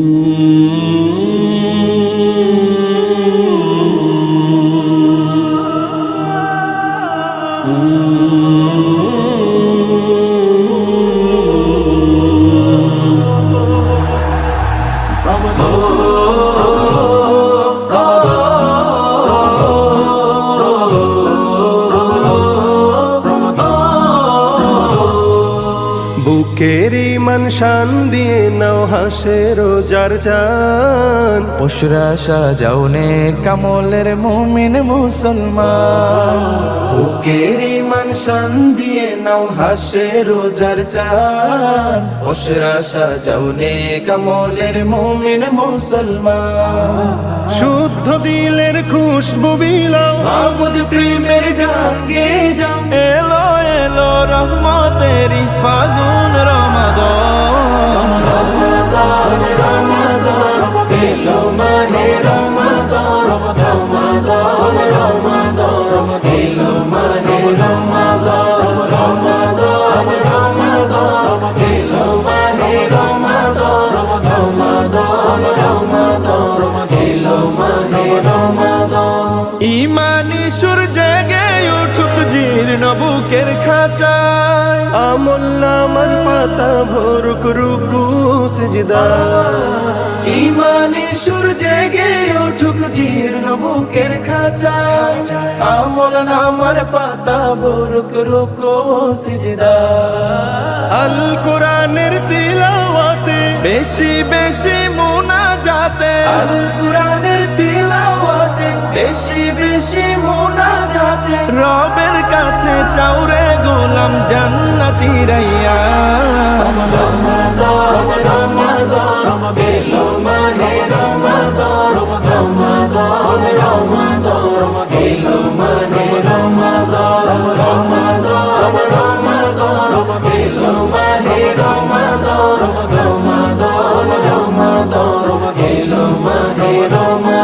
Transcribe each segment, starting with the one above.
Mm-hmm. বুকের মান শান দিয়ে নাও হাসে রোজার চান। পশুরা সাজাওনে কামলের মুমিন মুসলমান। বুকের মান শান দিয়ে নাও হাসের রোজার চান। পশুরা সাজাওনে কামলের মুমিন মুসলমান। শুদ্ধ দিলের খুশবু বিলাও। মাবুদ প্রেমের গান গে যাও। এলো এলো রহমতেরি ফাগুন রমাদান। রমাদান রমাদান এলো মাহে রমাদান জীর্ণ বুকের খাঁচায়। আমল নামার পাতা ভরুক রুকু সিজদা। ইমানি সুর জেগে উঠুক জীর্ণ বুকের খাঁচায়। আমল নামার পাতা ভরুক রুকো সিজদা। আল কোরআনের তিলাওয়াতে বেশি বেশি মুনা যাতে আল কুরআনের তিলাওয়াতে বেশি বেশি মুনা যাতে রবের কাছে চাউরে গোলাম জান্নাতি রাইয়া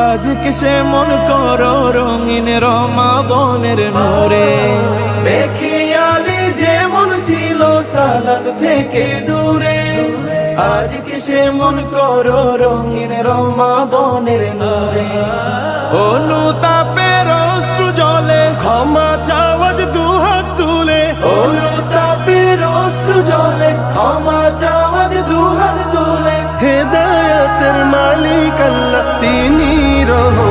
আজ কিসে মন করো রঙিন রমাদনের নোরে? বেখিয়ালি যেমন ছিল সালাদ থেকে দূরে। আজ কিসে মন করো রঙিন রমাদনের নোরে? অনুতাপের অশ্রু জলে ক্ষমা চাওয়াজ দুহাত তুলে। অনুতাপের অশ্রু জলে ক্ষমা চাওয়াজ দুহাত তুলে। হেদায়তের মালিক আল্লাহ রহো